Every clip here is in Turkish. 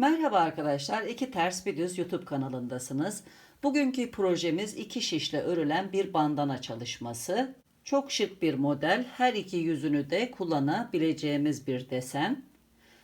Merhaba arkadaşlar, iki ters bir düz YouTube kanalındasınız. Bugünkü projemiz iki şişle örülen bir bandana çalışması. Çok şık bir model, her iki yüzünü de kullanabileceğimiz bir desen.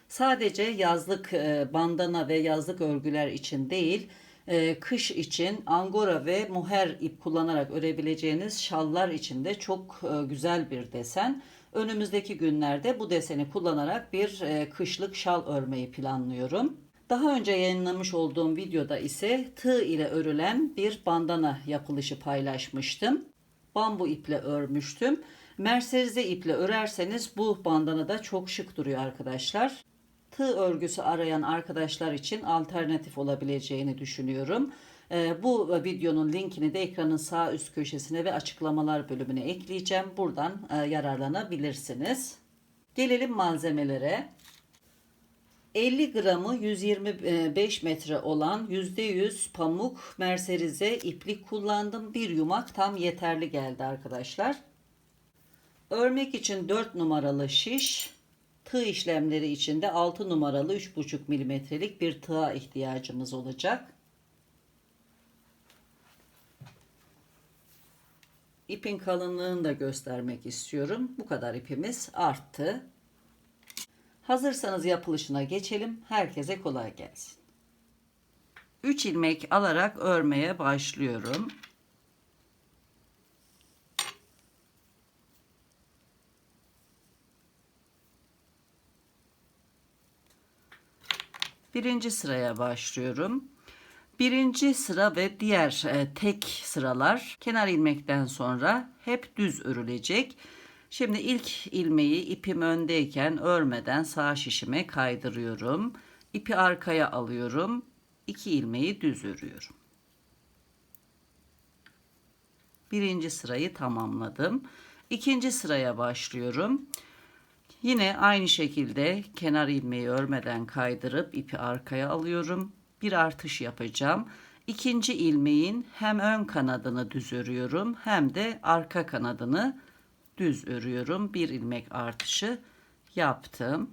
Sadece yazlık e, bandana ve yazlık örgüler için değil, e, kış için angora ve muher ip kullanarak örebileceğiniz şallar için de çok e, güzel bir desen. Önümüzdeki günlerde bu deseni kullanarak bir kışlık şal örmeyi planlıyorum. Daha önce yayınlamış olduğum videoda ise tığ ile örülen bir bandana yapılışı paylaşmıştım. Bambu iple örmüştüm. Merserize iple örerseniz bu bandana da çok şık duruyor arkadaşlar. Tığ örgüsü arayan arkadaşlar için alternatif olabileceğini düşünüyorum. Ee, bu videonun linkini de ekranın sağ üst köşesine ve açıklamalar bölümüne ekleyeceğim. Buradan e, yararlanabilirsiniz. Gelelim malzemelere. 50 gramı 125 metre olan %100 pamuk merserize iplik kullandım. Bir yumak tam yeterli geldi arkadaşlar. Örmek için 4 numaralı şiş, tığ işlemleri için de 6 numaralı 3,5 milimetrelik bir tığa ihtiyacımız olacak. İpin kalınlığını da göstermek istiyorum. Bu kadar ipimiz arttı. Hazırsanız yapılışına geçelim. Herkese kolay gelsin. 3 ilmek alarak örmeye başlıyorum. Birinci sıraya başlıyorum. Birinci sıra ve diğer e, tek sıralar kenar ilmekten sonra hep düz örülecek. Şimdi ilk ilmeği ipim öndeyken örmeden sağ şişime kaydırıyorum. İpi arkaya alıyorum. İki ilmeği düz örüyorum. Birinci sırayı tamamladım. İkinci sıraya başlıyorum. Yine aynı şekilde kenar ilmeği örmeden kaydırıp ipi arkaya alıyorum. Bir artış yapacağım. İkinci ilmeğin hem ön kanadını düz örüyorum hem de arka kanadını düz örüyorum. Bir ilmek artışı yaptım.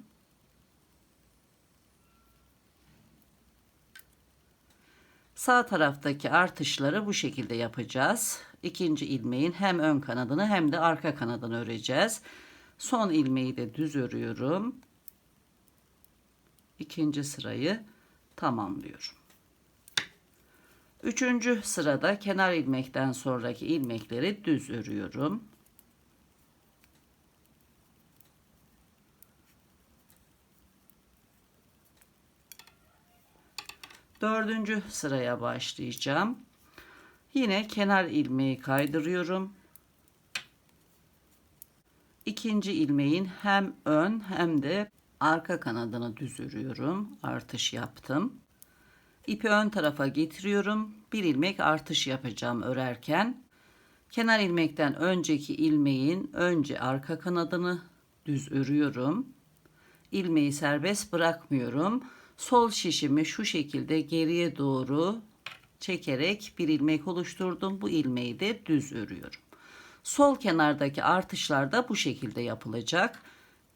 Sağ taraftaki artışları bu şekilde yapacağız. İkinci ilmeğin hem ön kanadını hem de arka kanadını öreceğiz. Son ilmeği de düz örüyorum. İkinci sırayı tamamlıyorum. Üçüncü sırada kenar ilmekten sonraki ilmekleri düz örüyorum. Dördüncü sıraya başlayacağım. Yine kenar ilmeği kaydırıyorum. İkinci ilmeğin hem ön hem de arka kanadını düz örüyorum. Artış yaptım. İpi ön tarafa getiriyorum. Bir ilmek artış yapacağım örerken. Kenar ilmekten önceki ilmeğin önce arka kanadını düz örüyorum. İlmeği serbest bırakmıyorum sol şişimi şu şekilde geriye doğru çekerek bir ilmek oluşturdum. Bu ilmeği de düz örüyorum. Sol kenardaki artışlar da bu şekilde yapılacak.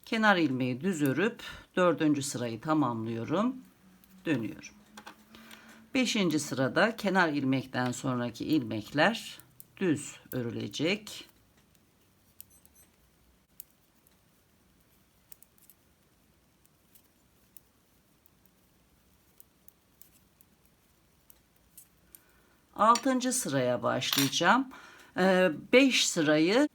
Kenar ilmeği düz örüp dördüncü sırayı tamamlıyorum. Dönüyorum. Beşinci sırada kenar ilmekten sonraki ilmekler düz örülecek. Altıncı sıraya başlayacağım. 5 ee, sırayı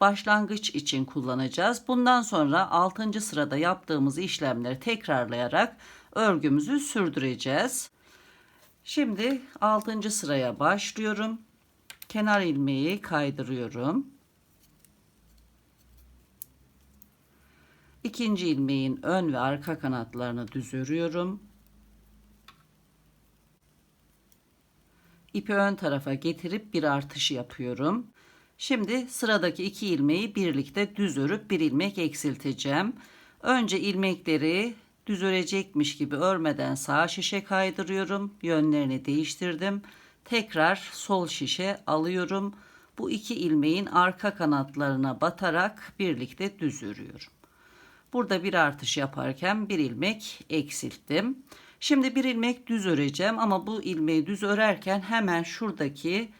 başlangıç için kullanacağız. Bundan sonra 6. sırada yaptığımız işlemleri tekrarlayarak örgümüzü sürdüreceğiz. Şimdi 6. sıraya başlıyorum. Kenar ilmeği kaydırıyorum. İkinci ilmeğin ön ve arka kanatlarını düz örüyorum. İpi ön tarafa getirip bir artış yapıyorum. Şimdi sıradaki iki ilmeği birlikte düz örüp bir ilmek eksilteceğim. Önce ilmekleri düz örecekmiş gibi örmeden sağ şişe kaydırıyorum. Yönlerini değiştirdim. Tekrar sol şişe alıyorum. Bu iki ilmeğin arka kanatlarına batarak birlikte düz örüyorum. Burada bir artış yaparken bir ilmek eksilttim. Şimdi bir ilmek düz öreceğim ama bu ilmeği düz örerken hemen şuradaki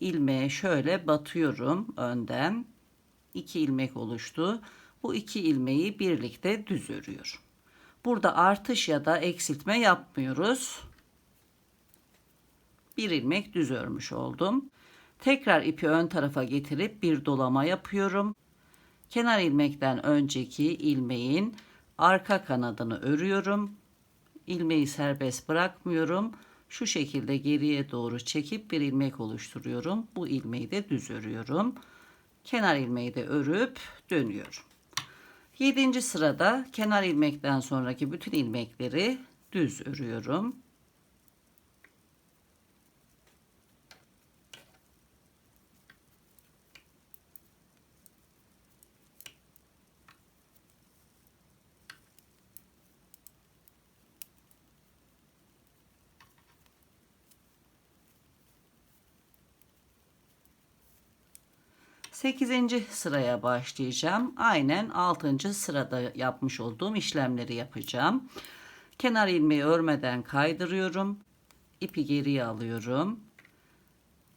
ilmeğe şöyle batıyorum önden. İki ilmek oluştu. Bu iki ilmeği birlikte düz örüyorum. Burada artış ya da eksiltme yapmıyoruz. Bir ilmek düz örmüş oldum. Tekrar ipi ön tarafa getirip bir dolama yapıyorum. Kenar ilmekten önceki ilmeğin arka kanadını örüyorum. İlmeği serbest bırakmıyorum. Şu şekilde geriye doğru çekip bir ilmek oluşturuyorum. Bu ilmeği de düz örüyorum. Kenar ilmeği de örüp dönüyorum. 7. sırada kenar ilmekten sonraki bütün ilmekleri düz örüyorum. Sekizinci sıraya başlayacağım. Aynen altıncı sırada yapmış olduğum işlemleri yapacağım. Kenar ilmeği örmeden kaydırıyorum. İpi geriye alıyorum.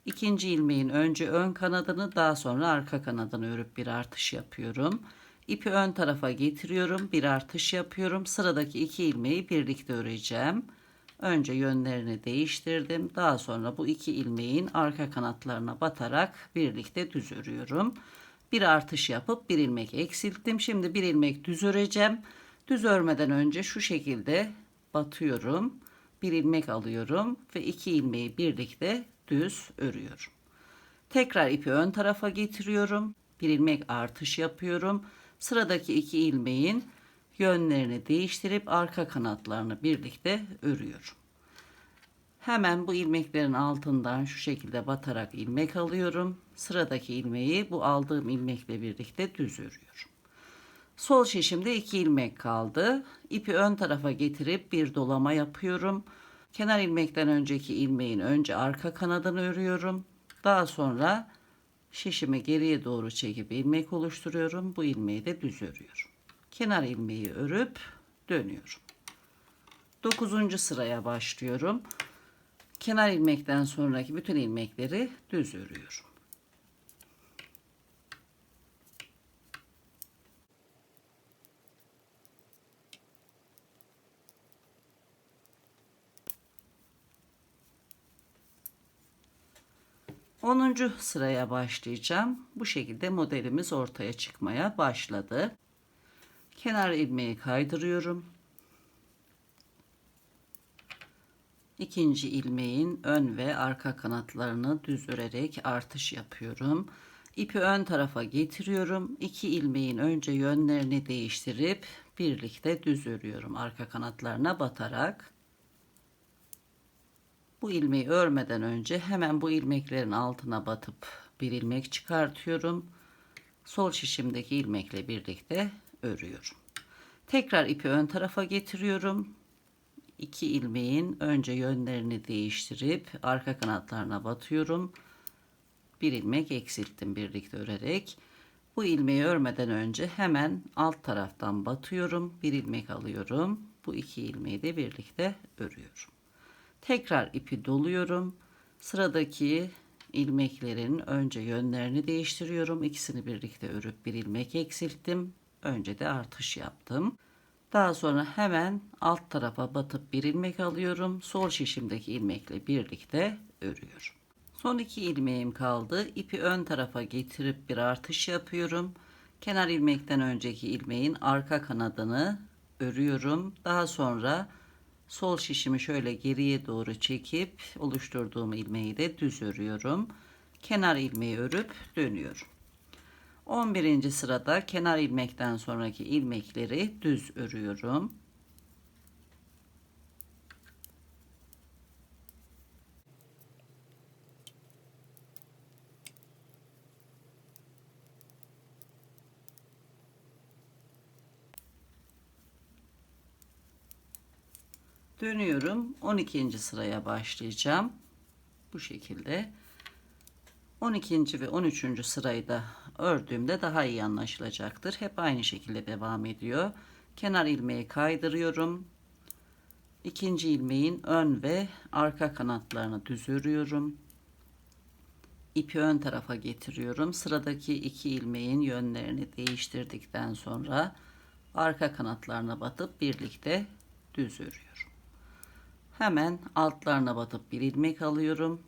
İkinci ilmeğin önce ön kanadını daha sonra arka kanadını örüp bir artış yapıyorum. İpi ön tarafa getiriyorum. Bir artış yapıyorum. Sıradaki iki ilmeği birlikte öreceğim. Önce yönlerini değiştirdim. Daha sonra bu iki ilmeğin arka kanatlarına batarak birlikte düz örüyorum. Bir artış yapıp bir ilmek eksilttim. Şimdi bir ilmek düz öreceğim. Düz örmeden önce şu şekilde batıyorum. Bir ilmek alıyorum ve iki ilmeği birlikte düz örüyorum. Tekrar ipi ön tarafa getiriyorum. Bir ilmek artış yapıyorum. Sıradaki iki ilmeğin yönlerini değiştirip arka kanatlarını birlikte örüyorum. Hemen bu ilmeklerin altından şu şekilde batarak ilmek alıyorum. Sıradaki ilmeği bu aldığım ilmekle birlikte düz örüyorum. Sol şişimde iki ilmek kaldı. İpi ön tarafa getirip bir dolama yapıyorum. Kenar ilmekten önceki ilmeğin önce arka kanadını örüyorum. Daha sonra şişimi geriye doğru çekip ilmek oluşturuyorum. Bu ilmeği de düz örüyorum kenar ilmeği örüp dönüyorum. 9. sıraya başlıyorum. Kenar ilmekten sonraki bütün ilmekleri düz örüyorum. Onuncu sıraya başlayacağım. Bu şekilde modelimiz ortaya çıkmaya başladı kenar ilmeği kaydırıyorum. İkinci ilmeğin ön ve arka kanatlarını düz örerek artış yapıyorum. İpi ön tarafa getiriyorum. İki ilmeğin önce yönlerini değiştirip birlikte düz örüyorum arka kanatlarına batarak. Bu ilmeği örmeden önce hemen bu ilmeklerin altına batıp bir ilmek çıkartıyorum. Sol şişimdeki ilmekle birlikte örüyorum. Tekrar ipi ön tarafa getiriyorum. İki ilmeğin önce yönlerini değiştirip arka kanatlarına batıyorum. Bir ilmek eksilttim birlikte örerek. Bu ilmeği örmeden önce hemen alt taraftan batıyorum. Bir ilmek alıyorum. Bu iki ilmeği de birlikte örüyorum. Tekrar ipi doluyorum. Sıradaki ilmeklerin önce yönlerini değiştiriyorum. İkisini birlikte örüp bir ilmek eksilttim. Önce de artış yaptım. Daha sonra hemen alt tarafa batıp bir ilmek alıyorum. Sol şişimdeki ilmekle birlikte örüyorum. Son iki ilmeğim kaldı. İpi ön tarafa getirip bir artış yapıyorum. Kenar ilmekten önceki ilmeğin arka kanadını örüyorum. Daha sonra sol şişimi şöyle geriye doğru çekip oluşturduğum ilmeği de düz örüyorum. Kenar ilmeği örüp dönüyorum. 11. sırada kenar ilmekten sonraki ilmekleri düz örüyorum. Dönüyorum. 12. sıraya başlayacağım. Bu şekilde. 12. ve 13. sırayı da ördüğümde daha iyi anlaşılacaktır. Hep aynı şekilde devam ediyor. Kenar ilmeği kaydırıyorum. İkinci ilmeğin ön ve arka kanatlarını düz örüyorum. İpi ön tarafa getiriyorum. Sıradaki iki ilmeğin yönlerini değiştirdikten sonra arka kanatlarına batıp birlikte düz örüyorum. Hemen altlarına batıp bir ilmek alıyorum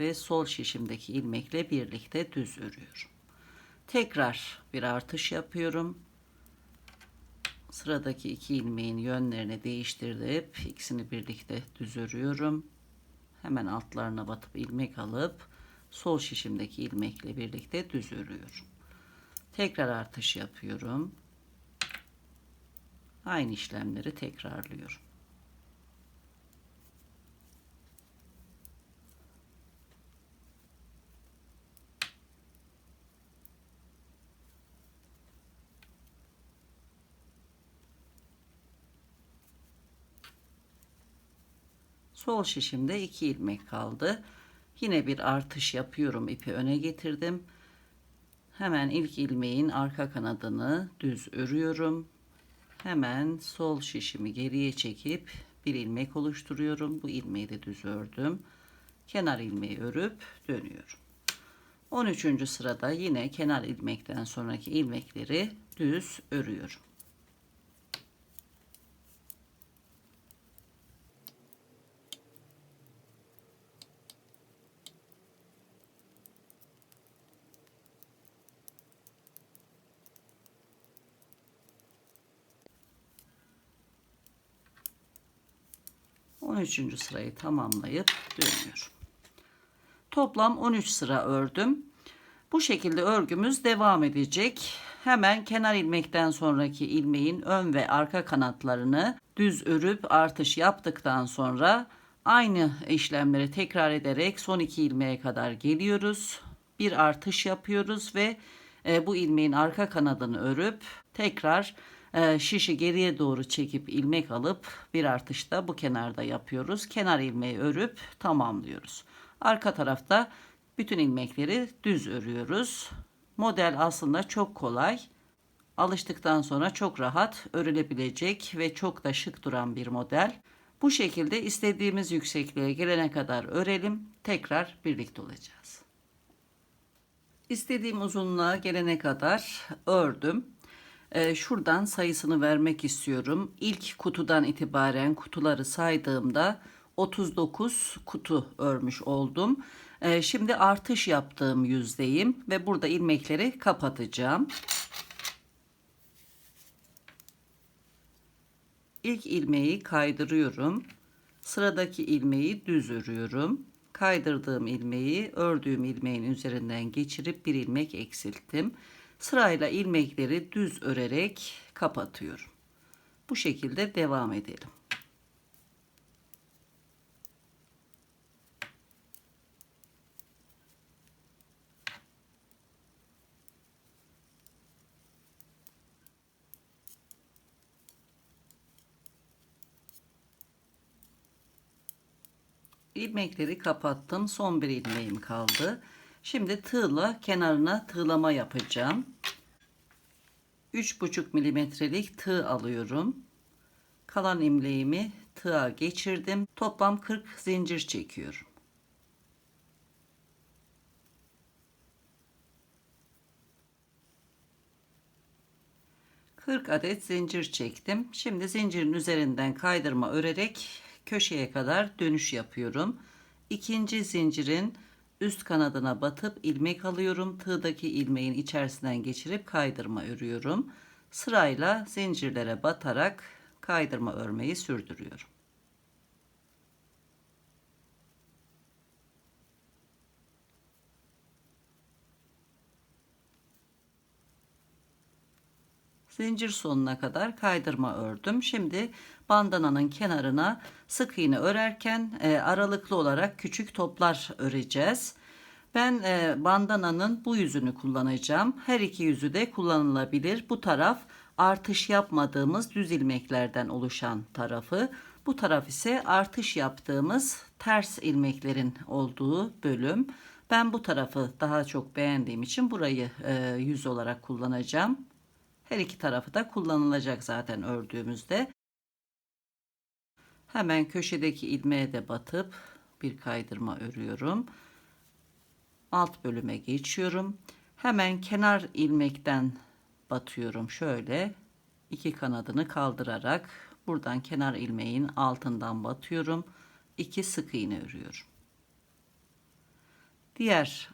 ve sol şişimdeki ilmekle birlikte düz örüyorum. Tekrar bir artış yapıyorum. Sıradaki iki ilmeğin yönlerini değiştirip ikisini birlikte düz örüyorum. Hemen altlarına batıp ilmek alıp sol şişimdeki ilmekle birlikte düz örüyorum. Tekrar artış yapıyorum. Aynı işlemleri tekrarlıyorum. Sol şişimde 2 ilmek kaldı. Yine bir artış yapıyorum. ipi öne getirdim. Hemen ilk ilmeğin arka kanadını düz örüyorum. Hemen sol şişimi geriye çekip bir ilmek oluşturuyorum. Bu ilmeği de düz ördüm. Kenar ilmeği örüp dönüyorum. 13. sırada yine kenar ilmekten sonraki ilmekleri düz örüyorum. 13. sırayı tamamlayıp dönüyorum. Toplam 13 sıra ördüm. Bu şekilde örgümüz devam edecek. Hemen kenar ilmekten sonraki ilmeğin ön ve arka kanatlarını düz örüp artış yaptıktan sonra aynı işlemleri tekrar ederek son iki ilmeğe kadar geliyoruz. Bir artış yapıyoruz ve e, bu ilmeğin arka kanadını örüp tekrar şişi geriye doğru çekip ilmek alıp bir artışta bu kenarda yapıyoruz. Kenar ilmeği örüp tamamlıyoruz. Arka tarafta bütün ilmekleri düz örüyoruz. Model aslında çok kolay. Alıştıktan sonra çok rahat örülebilecek ve çok da şık duran bir model. Bu şekilde istediğimiz yüksekliğe gelene kadar örelim. Tekrar birlikte olacağız. İstediğim uzunluğa gelene kadar ördüm. Ee, şuradan sayısını vermek istiyorum. İlk kutudan itibaren kutuları saydığımda 39 kutu örmüş oldum. Ee, şimdi artış yaptığım yüzdeyim ve burada ilmekleri kapatacağım. İlk ilmeği kaydırıyorum. Sıradaki ilmeği düz örüyorum. Kaydırdığım ilmeği ördüğüm ilmeğin üzerinden geçirip bir ilmek eksilttim. Sırayla ilmekleri düz örerek kapatıyorum. Bu şekilde devam edelim. ilmekleri kapattım. Son bir ilmeğim kaldı. Şimdi tığla kenarına tığlama yapacağım. 3,5 milimetrelik tığ alıyorum. Kalan imleğimi tığa geçirdim. Toplam 40 zincir çekiyorum. Kırk adet zincir çektim. Şimdi zincirin üzerinden kaydırma örerek köşeye kadar dönüş yapıyorum. İkinci zincirin üst kanadına batıp ilmek alıyorum. Tığdaki ilmeğin içerisinden geçirip kaydırma örüyorum. Sırayla zincirlere batarak kaydırma örmeyi sürdürüyorum. zincir sonuna kadar kaydırma ördüm. Şimdi bandananın kenarına sık iğne örerken e, aralıklı olarak küçük toplar öreceğiz. Ben e, bandananın bu yüzünü kullanacağım. Her iki yüzü de kullanılabilir. Bu taraf artış yapmadığımız düz ilmeklerden oluşan tarafı. Bu taraf ise artış yaptığımız ters ilmeklerin olduğu bölüm. Ben bu tarafı daha çok beğendiğim için burayı e, yüz olarak kullanacağım. Her iki tarafı da kullanılacak zaten ördüğümüzde. Hemen köşedeki ilmeğe de batıp bir kaydırma örüyorum. Alt bölüme geçiyorum. Hemen kenar ilmekten batıyorum şöyle. iki kanadını kaldırarak buradan kenar ilmeğin altından batıyorum. 2 sık iğne örüyorum. Diğer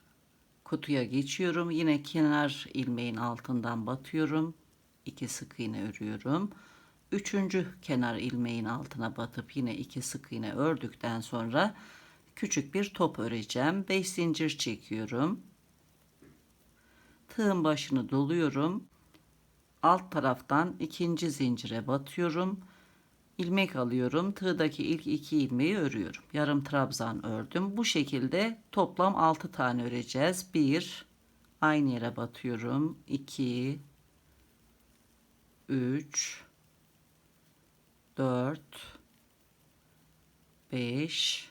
kutuya geçiyorum. Yine kenar ilmeğin altından batıyorum. 2 sık iğne örüyorum. Üçüncü kenar ilmeğin altına batıp yine iki sık iğne ördükten sonra küçük bir top öreceğim. 5 zincir çekiyorum. Tığın başını doluyorum. Alt taraftan ikinci zincire batıyorum. ilmek alıyorum. Tığdaki ilk iki ilmeği örüyorum. Yarım trabzan ördüm. Bu şekilde toplam 6 tane öreceğiz. 1 aynı yere batıyorum. 2 3 4 5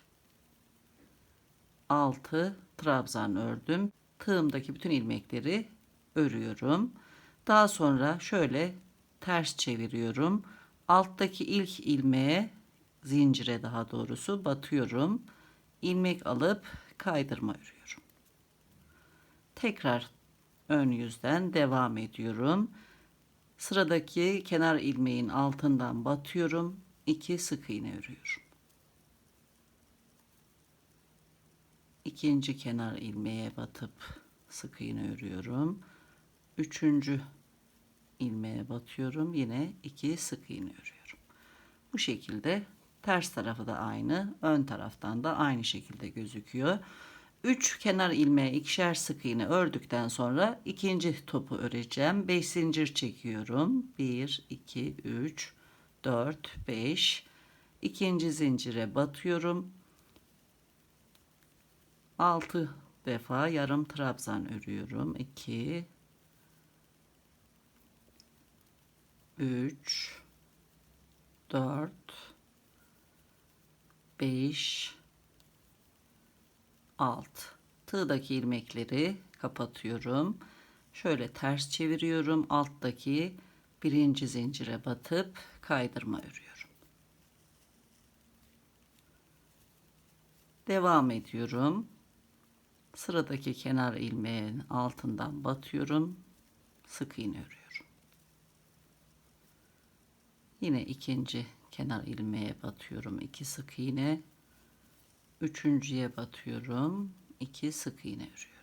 6 trabzan ördüm. Tığımdaki bütün ilmekleri örüyorum. Daha sonra şöyle ters çeviriyorum. Alttaki ilk ilmeğe zincire daha doğrusu batıyorum. ilmek alıp kaydırma örüyorum. Tekrar ön yüzden devam ediyorum. Sıradaki kenar ilmeğin altından batıyorum. 2 sık iğne örüyorum. İkinci kenar ilmeğe batıp sık iğne örüyorum. Üçüncü ilmeğe batıyorum. Yine 2 sık iğne örüyorum. Bu şekilde ters tarafı da aynı, ön taraftan da aynı şekilde gözüküyor. 3 kenar ilmeğe ikişer sık iğne ördükten sonra ikinci topu öreceğim. 5 zincir çekiyorum. 1 2 3 4 5 ikinci zincire batıyorum. 6 defa yarım trabzan örüyorum. 2 3 4 5 alt. Tığdaki ilmekleri kapatıyorum. Şöyle ters çeviriyorum. Alttaki birinci zincire batıp kaydırma örüyorum. Devam ediyorum. Sıradaki kenar ilmeğin altından batıyorum. Sık iğne örüyorum. Yine ikinci kenar ilmeğe batıyorum. İki sık iğne üçüncüye batıyorum. 2 sık iğne örüyorum.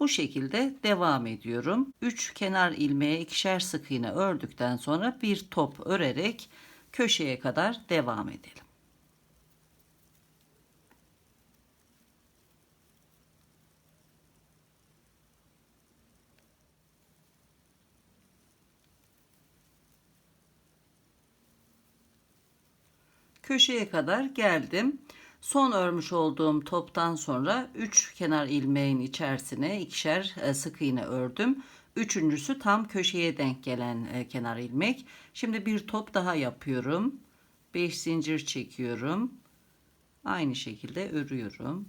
Bu şekilde devam ediyorum. 3 kenar ilmeğe ikişer sık iğne ördükten sonra bir top örerek köşeye kadar devam edelim. Köşeye kadar geldim. Son örmüş olduğum toptan sonra 3 kenar ilmeğin içerisine ikişer e, sık iğne ördüm. Üçüncüsü tam köşeye denk gelen e, kenar ilmek. Şimdi bir top daha yapıyorum. 5 zincir çekiyorum. Aynı şekilde örüyorum.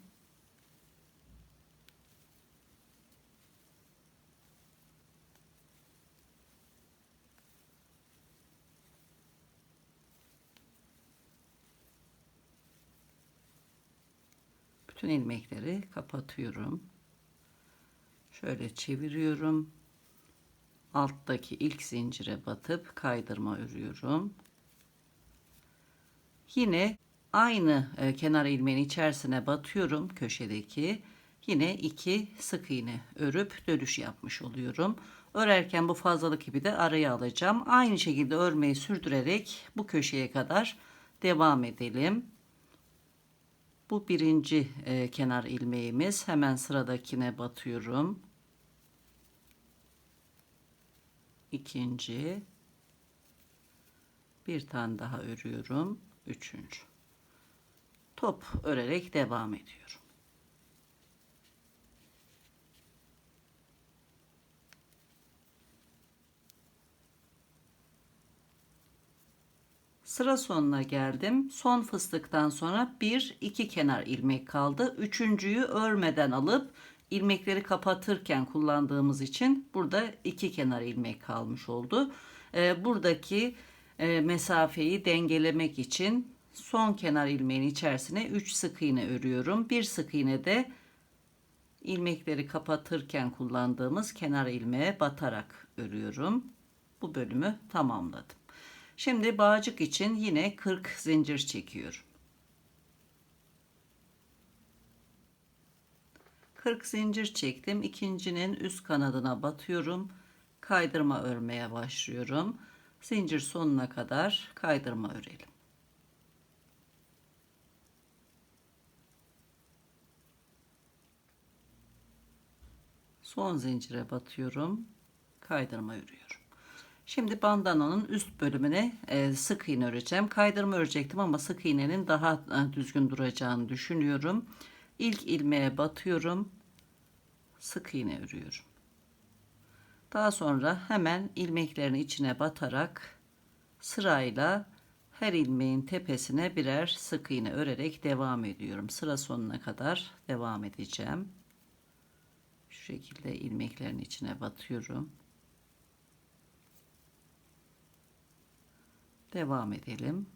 bütün ilmekleri kapatıyorum. Şöyle çeviriyorum. Alttaki ilk zincire batıp kaydırma örüyorum. Yine aynı e, kenar ilmeğin içerisine batıyorum köşedeki. Yine iki sık iğne örüp dönüş yapmış oluyorum. Örerken bu fazlalık ipi de araya alacağım. Aynı şekilde örmeyi sürdürerek bu köşeye kadar devam edelim. Bu birinci e, kenar ilmeğimiz. Hemen sıradakine batıyorum. İkinci. Bir tane daha örüyorum. Üçüncü. Top örerek devam ediyorum. Sıra sonuna geldim. Son fıstıktan sonra bir iki kenar ilmek kaldı. Üçüncüyü örmeden alıp ilmekleri kapatırken kullandığımız için burada iki kenar ilmek kalmış oldu. Ee, buradaki e, mesafeyi dengelemek için son kenar ilmeğin içerisine 3 sık iğne örüyorum. Bir sık iğne de ilmekleri kapatırken kullandığımız kenar ilmeğe batarak örüyorum. Bu bölümü tamamladım. Şimdi bağcık için yine 40 zincir çekiyorum. 40 zincir çektim. İkincinin üst kanadına batıyorum. Kaydırma örmeye başlıyorum. Zincir sonuna kadar kaydırma örelim. Son zincire batıyorum. Kaydırma örüyorum. Şimdi bandananın üst bölümüne e, sık iğne öreceğim. Kaydırma örecektim ama sık iğnenin daha e, düzgün duracağını düşünüyorum. İlk ilmeğe batıyorum. Sık iğne örüyorum. Daha sonra hemen ilmeklerin içine batarak sırayla her ilmeğin tepesine birer sık iğne örerek devam ediyorum. Sıra sonuna kadar devam edeceğim. Şu şekilde ilmeklerin içine batıyorum. Devam edelim.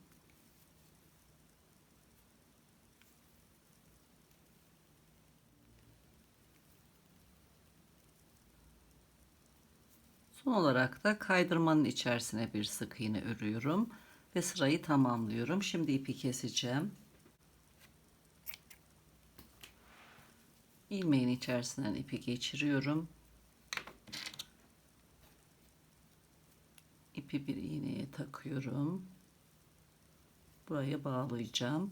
Son olarak da kaydırmanın içerisine bir sık iğne örüyorum ve sırayı tamamlıyorum. Şimdi ipi keseceğim. ilmeğin içerisinden ipi geçiriyorum. İpi bir iğneye takıyorum. Buraya bağlayacağım.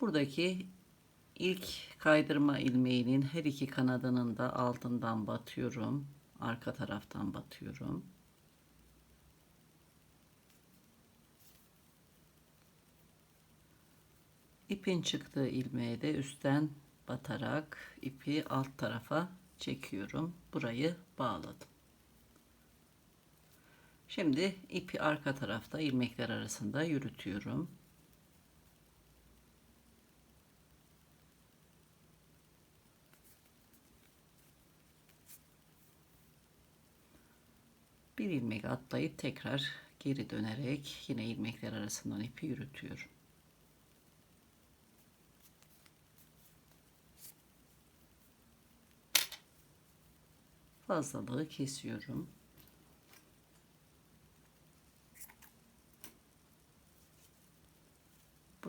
Buradaki ilk kaydırma ilmeğinin her iki kanadının da altından batıyorum. Arka taraftan batıyorum. İpin çıktığı ilmeğe de üstten batarak ipi alt tarafa çekiyorum. Burayı bağladım. Şimdi ipi arka tarafta ilmekler arasında yürütüyorum. Bir ilmek atlayıp tekrar geri dönerek yine ilmekler arasından ipi yürütüyorum. fazlalığı kesiyorum.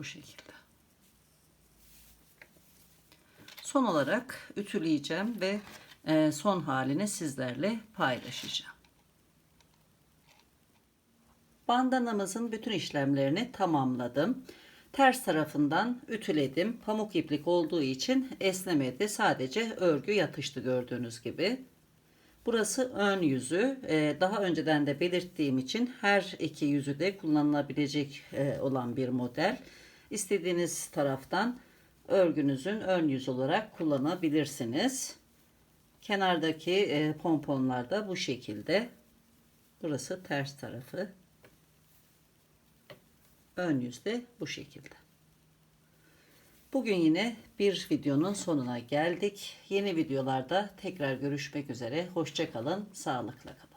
Bu şekilde. Son olarak ütüleyeceğim ve e, son halini sizlerle paylaşacağım. Bandanamızın bütün işlemlerini tamamladım. Ters tarafından ütüledim. Pamuk iplik olduğu için esnemedi. Sadece örgü yatıştı gördüğünüz gibi. Burası ön yüzü. Ee, daha önceden de belirttiğim için her iki yüzü de kullanılabilecek e, olan bir model. İstediğiniz taraftan örgünüzün ön yüz olarak kullanabilirsiniz. Kenardaki e, pomponlar da bu şekilde. Burası ters tarafı. Ön yüz de bu şekilde. Bugün yine bir videonun sonuna geldik. Yeni videolarda tekrar görüşmek üzere. Hoşçakalın, sağlıkla kalın.